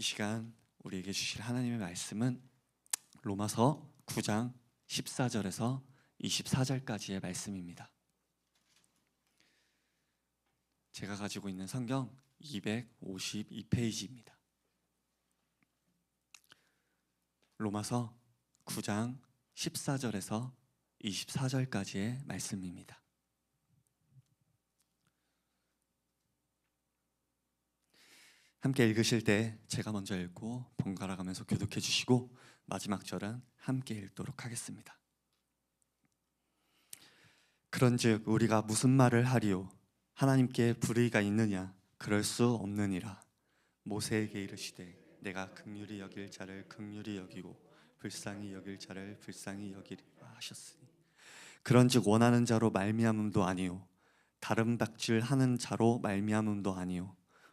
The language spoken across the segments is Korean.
이 시간 우리에게 주실 하나님의 말씀은 로마서 9장 14절에서 24절까지의 말씀입니다. 제가 가지고 있는 성경 252페이지입니다. 로마서 9장 14절에서 24절까지의 말씀입니다. 함께 읽으실 때 제가 먼저 읽고 번갈아 가면서 교독해 주시고 마지막 절은 함께 읽도록 하겠습니다. 그런즉 우리가 무슨 말을 하리요? 하나님께 불의가 있느냐? 그럴 수 없느니라. 모세에게 이르시되 내가 극률이 여길 자를 극률이 여기고 불쌍히 여길 자를 불쌍히 여기리라 하셨으니. 그런즉 원하는 자로 말미암음도 아니요. 다른 박질 하는 자로 말미암음도 아니요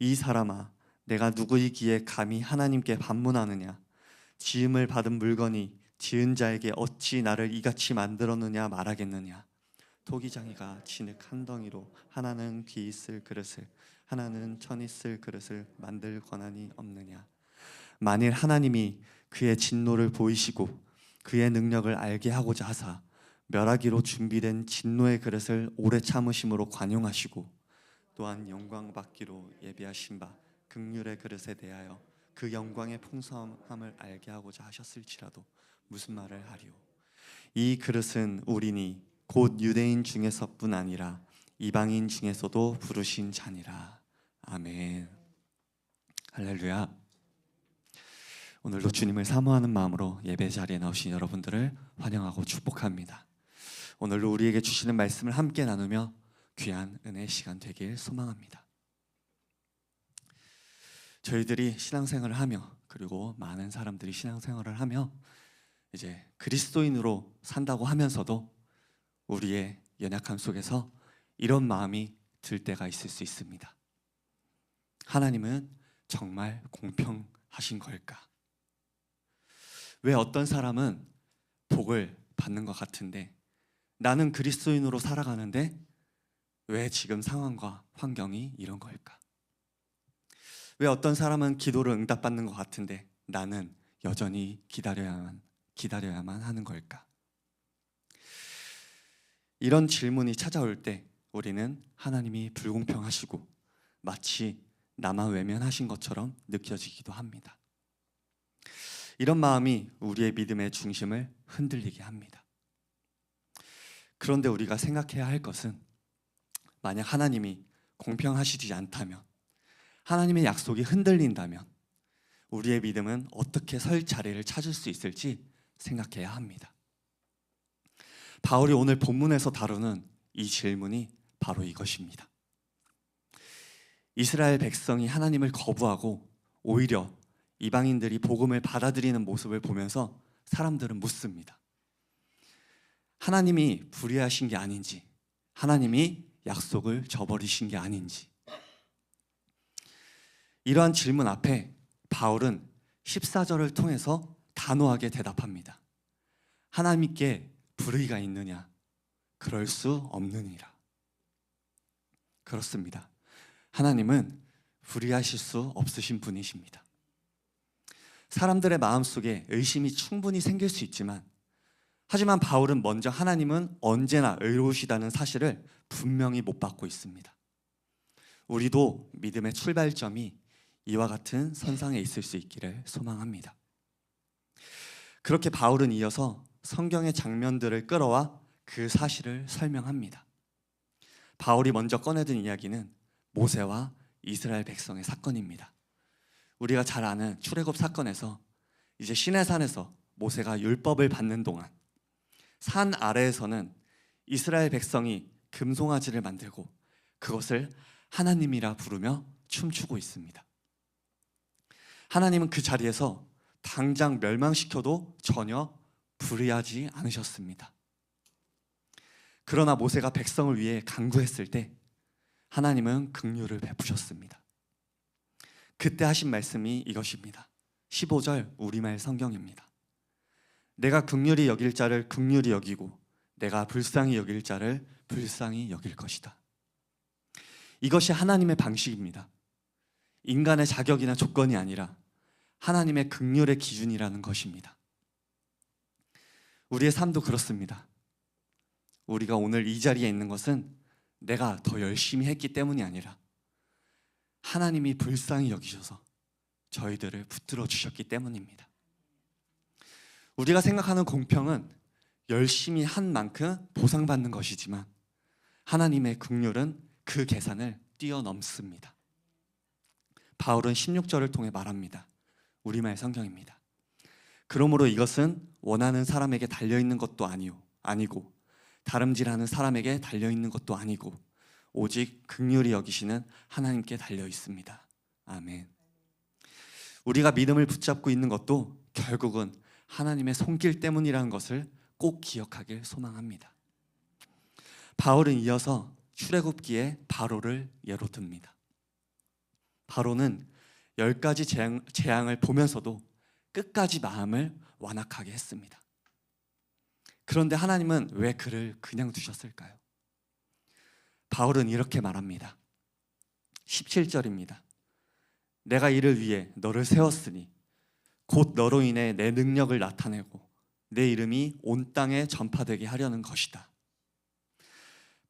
이 사람아 내가 누구이기에 감히 하나님께 반문하느냐? 지음을 받은 물건이 지은 자에게 어찌 나를 이같이 만들었느냐 말하겠느냐? 토기장이가 진흙 한 덩이로 하나는 귀 있을 그릇을 하나는 천 있을 그릇을 만들 권한이 없느냐? 만일 하나님이 그의 진노를 보이시고 그의 능력을 알게 하고자 하사 멸하기로 준비된 진노의 그릇을 오래 참으심으로 관용하시고 또한 영광 받기로 예비하신 바 극률의 그릇에 대하여 그 영광의 풍성함을 알게 하고자 하셨을지라도 무슨 말을 하리오? 이 그릇은 우리니 곧 유대인 중에서뿐 아니라 이방인 중에서도 부르신 자니라. 아멘. 할렐루야. 오늘도 주님을 사모하는 마음으로 예배 자리에 나오신 여러분들을 환영하고 축복합니다. 오늘도 우리에게 주시는 말씀을 함께 나누며 귀한 은혜 시간 되길 소망합니다. 저희들이 신앙생활을 하며 그리고 많은 사람들이 신앙생활을 하며 이제 그리스도인으로 산다고 하면서도 우리의 연약함 속에서 이런 마음이 들 때가 있을 수 있습니다. 하나님은 정말 공평하신 걸까? 왜 어떤 사람은 복을 받는 것 같은데 나는 그리스도인으로 살아가는데 왜 지금 상황과 환경이 이런 걸까? 왜 어떤 사람은 기도를 응답받는 것 같은데 나는 여전히 기다려야만 기다려야만 하는 걸까? 이런 질문이 찾아올 때 우리는 하나님이 불공평하시고 마치 나만 외면하신 것처럼 느껴지기도 합니다. 이런 마음이 우리의 믿음의 중심을 흔들리게 합니다. 그런데 우리가 생각해야 할 것은 만약 하나님이 공평하시지 않다면 하나님의 약속이 흔들린다면 우리의 믿음은 어떻게 설 자리를 찾을 수 있을지 생각해야 합니다. 바울이 오늘 본문에서 다루는 이 질문이 바로 이것입니다. 이스라엘 백성이 하나님을 거부하고 오히려 이방인들이 복음을 받아들이는 모습을 보면서 사람들은 묻습니다. 하나님이 불의하신 게 아닌지, 하나님이 약속을 저버리신 게 아닌지. 이러한 질문 앞에 바울은 14절을 통해서 단호하게 대답합니다. 하나님께 불의가 있느냐? 그럴 수 없느니라. 그렇습니다. 하나님은 불의하실 수 없으신 분이십니다. 사람들의 마음 속에 의심이 충분히 생길 수 있지만 하지만 바울은 먼저 하나님은 언제나 의로우시다는 사실을 분명히 못 받고 있습니다. 우리도 믿음의 출발점이 이와 같은 선상에 있을 수 있기를 소망합니다. 그렇게 바울은 이어서 성경의 장면들을 끌어와 그 사실을 설명합니다. 바울이 먼저 꺼내든 이야기는 모세와 이스라엘 백성의 사건입니다. 우리가 잘 아는 출애굽 사건에서 이제 시내산에서 모세가 율법을 받는 동안 산 아래에서는 이스라엘 백성이 금송아지를 만들고 그것을 하나님이라 부르며 춤추고 있습니다. 하나님은 그 자리에서 당장 멸망시켜도 전혀 불의하지 않으셨습니다. 그러나 모세가 백성을 위해 간구했을 때 하나님은 긍휼을 베푸셨습니다. 그때 하신 말씀이 이것입니다. 15절 우리말 성경입니다. 내가 긍휼히 여길 자를 긍휼히 여기고 내가 불쌍히 여길 자를 불쌍히 여길 것이다. 이것이 하나님의 방식입니다. 인간의 자격이나 조건이 아니라 하나님의 긍휼의 기준이라는 것입니다. 우리의 삶도 그렇습니다. 우리가 오늘 이 자리에 있는 것은 내가 더 열심히 했기 때문이 아니라 하나님이 불쌍히 여기셔서 저희들을 붙들어 주셨기 때문입니다. 우리가 생각하는 공평은 열심히 한 만큼 보상받는 것이지만 하나님의 긍휼은 그 계산을 뛰어넘습니다. 바울은 16절을 통해 말합니다. 우리말 성경입니다. 그러므로 이것은 원하는 사람에게 달려 있는 것도 아니요 아니고 다름질하는 사람에게 달려 있는 것도 아니고 오직 극률이 여기시는 하나님께 달려 있습니다. 아멘. 우리가 믿음을 붙잡고 있는 것도 결국은 하나님의 손길 때문이라는 것을 꼭 기억하길 소망합니다. 바울은 이어서 출애굽기에 바로를 예로 듭니다. 바로는 열 가지 재앙, 재앙을 보면서도 끝까지 마음을 완악하게 했습니다. 그런데 하나님은 왜 그를 그냥 두셨을까요? 바울은 이렇게 말합니다. 17절입니다. 내가 이를 위해 너를 세웠으니 곧 너로 인해 내 능력을 나타내고 내 이름이 온 땅에 전파되게 하려는 것이다.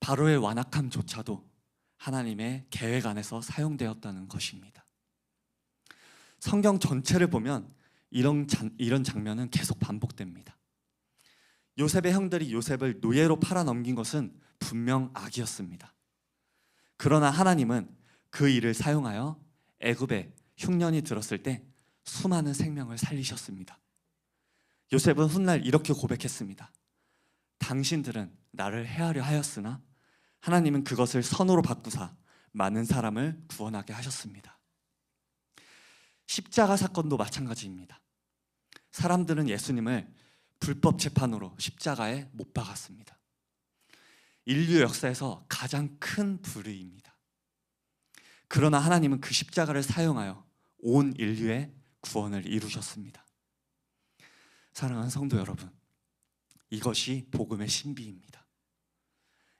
바로의 완악함조차도 하나님의 계획 안에서 사용되었다는 것입니다. 성경 전체를 보면 이런, 장, 이런 장면은 계속 반복됩니다. 요셉의 형들이 요셉을 노예로 팔아 넘긴 것은 분명 악이었습니다. 그러나 하나님은 그 일을 사용하여 애굽에 흉년이 들었을 때 수많은 생명을 살리셨습니다. 요셉은 훗날 이렇게 고백했습니다. 당신들은 나를 해하려 하였으나 하나님은 그것을 선으로 바꾸사 많은 사람을 구원하게 하셨습니다. 십자가 사건도 마찬가지입니다. 사람들은 예수님을 불법 재판으로 십자가에 못 박았습니다. 인류 역사에서 가장 큰 불의입니다. 그러나 하나님은 그 십자가를 사용하여 온 인류의 구원을 이루셨습니다. 사랑하는 성도 여러분, 이것이 복음의 신비입니다.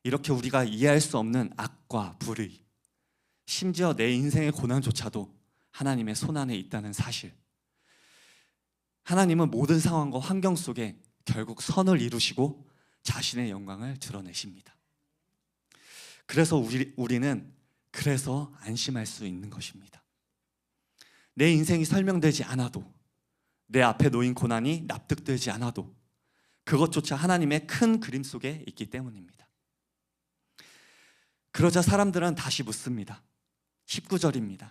이렇게 우리가 이해할 수 없는 악과 불의, 심지어 내 인생의 고난조차도 하나님의 손안에 있다는 사실. 하나님은 모든 상황과 환경 속에 결국 선을 이루시고 자신의 영광을 드러내십니다. 그래서 우리, 우리는 그래서 안심할 수 있는 것입니다. 내 인생이 설명되지 않아도 내 앞에 놓인 고난이 납득되지 않아도 그것조차 하나님의 큰 그림 속에 있기 때문입니다. 그러자 사람들은 다시 묻습니다. 19절입니다.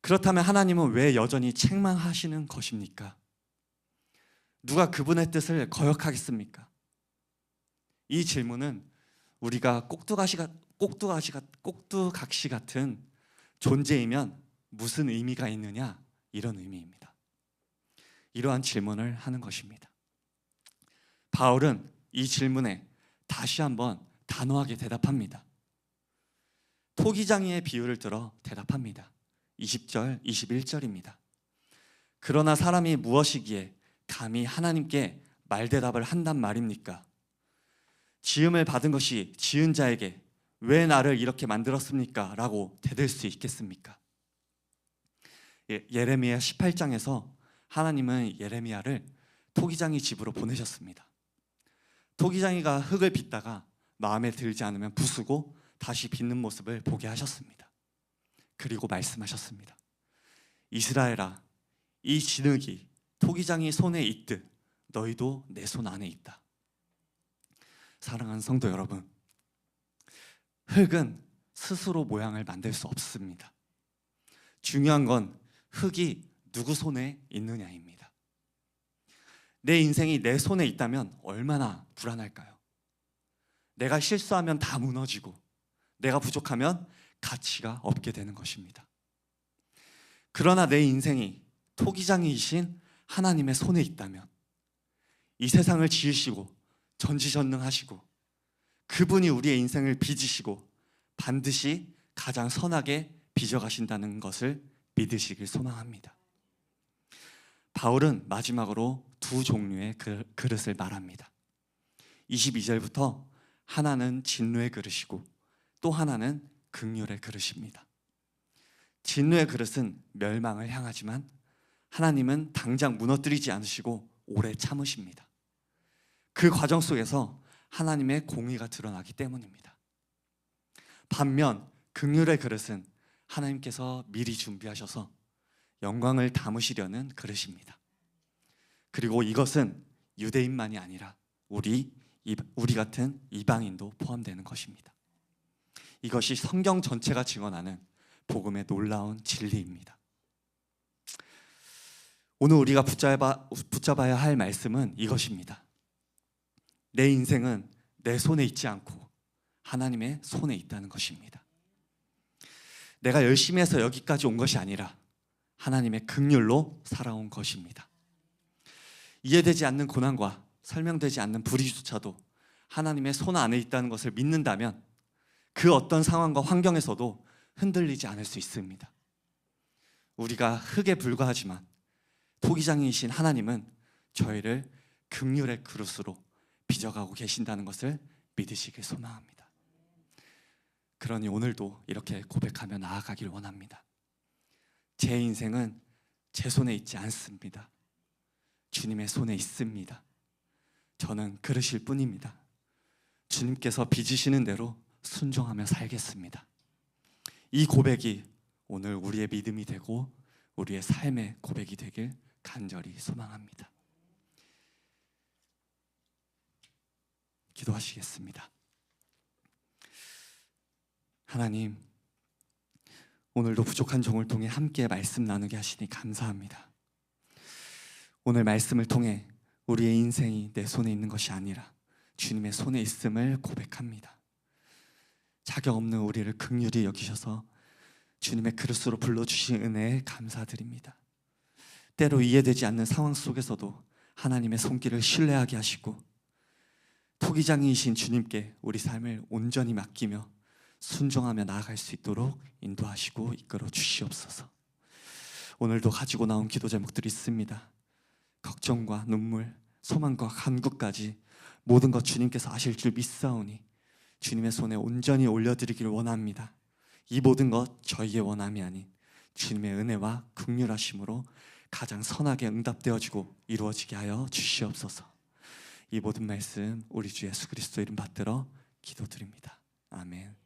그렇다면 하나님은 왜 여전히 책망하시는 것입니까? 누가 그분의 뜻을 거역하겠습니까? 이 질문은 우리가 꼭두가시, 꼭두가시, 꼭두각시 같은 존재이면 무슨 의미가 있느냐 이런 의미입니다. 이러한 질문을 하는 것입니다. 바울은 이 질문에 다시 한번 단호하게 대답합니다. 토기장이의 비유를 들어 대답합니다. 20절, 21절입니다. 그러나 사람이 무엇이기에 감히 하나님께 말대답을 한단 말입니까? 지음을 받은 것이 지은 자에게 왜 나를 이렇게 만들었습니까? 라고 대들 수 있겠습니까? 예, 예레미야 18장에서 하나님은 예레미야를 토기장이 집으로 보내셨습니다. 토기장이가 흙을 빚다가 마음에 들지 않으면 부수고 다시 빚는 모습을 보게 하셨습니다. 그리고 말씀하셨습니다. 이스라엘아, 이 진흙이 토기장이 손에 있듯 너희도 내 손 안에 있다. 사랑하는 성도 여러분, 흙은 스스로 모양을 만들 수 없습니다. 중요한 건 흙이 누구 손에 있느냐입니다. 내 인생이 내 손에 있다면 얼마나 불안할까요? 내가 실수하면 다 무너지고 내가 부족하면 가치가 없게 되는 것입니다. 그러나 내 인생이 토기장이신 하나님의 손에 있다면 이 세상을 지으시고 전지전능하시고 그분이 우리의 인생을 빚으시고 반드시 가장 선하게 빚어가신다는 것을 믿으시길 소망합니다. 바울은 마지막으로 두 종류의 그- 그릇을 말합니다. 22절부터 하나는 진노의 그릇이고 또 하나는 극률의 그릇입니다. 진노의 그릇은 멸망을 향하지만 하나님은 당장 무너뜨리지 않으시고 오래 참으십니다. 그 과정 속에서 하나님의 공의가 드러나기 때문입니다. 반면 극률의 그릇은 하나님께서 미리 준비하셔서 영광을 담으시려는 그릇입니다. 그리고 이것은 유대인만이 아니라 우리 이- 우리 같은 이방인도 포함되는 것입니다. 이것이 성경 전체가 증언하는 복음의 놀라운 진리입니다. 오늘 우리가 붙잡아, 붙잡아야 할 말씀은 이것입니다. 내 인생은 내 손에 있지 않고 하나님의 손에 있다는 것입니다. 내가 열심히 해서 여기까지 온 것이 아니라 하나님의 극률로 살아온 것입니다. 이해되지 않는 고난과 설명되지 않는 불의조차도 하나님의 손 안에 있다는 것을 믿는다면 그 어떤 상황과 환경에서도 흔들리지 않을 수 있습니다. 우리가 흙에 불과하지만 토기장이신 하나님은 저희를 극률의 그릇으로 빚어가고 계신다는 것을 믿으시길 소망합니다. 그러니 오늘도 이렇게 고백하며 나아가길 원합니다. 제 인생은 제 손에 있지 않습니다. 주님의 손에 있습니다. 저는 그러실 뿐입니다. 주님께서 빚으시는 대로 순종하며 살겠습니다. 이 고백이 오늘 우리의 믿음이 되고 우리의 삶의 고백이 되길 간절히 소망합니다. 기도하시겠습니다. 하나님, 오늘도 부족한 종을 통해 함께 말씀 나누게 하시니 감사합니다. 오늘 말씀을 통해 우리의 인생이 내 손에 있는 것이 아니라 주님의 손에 있음을 고백합니다. 자격 없는 우리를 극률히 여기셔서 주님의 그릇으로 불러주신 은혜에 감사드립니다. 때로 이해되지 않는 상황 속에서도 하나님의 손길을 신뢰하게 하시고 토기장이신 주님께 우리 삶을 온전히 맡기며 순종하며 나아갈 수 있도록 인도하시고 이끌어 주시옵소서. 오늘도 가지고 나온 기도 제목들이 있습니다. 걱정과 눈물, 소망과 간구까지 모든 것 주님께서 아실 줄 믿사오니 주님의 손에 온전히 올려드리기를 원합니다. 이 모든 것 저희의 원함이 아닌 주님의 은혜와 극률하심으로 가장 선하게 응답되어지고 이루어지게 하여 주시옵소서. 이 모든 말씀 우리 주 예수 그리스도 이름 받들어 기도드립니다. 아멘.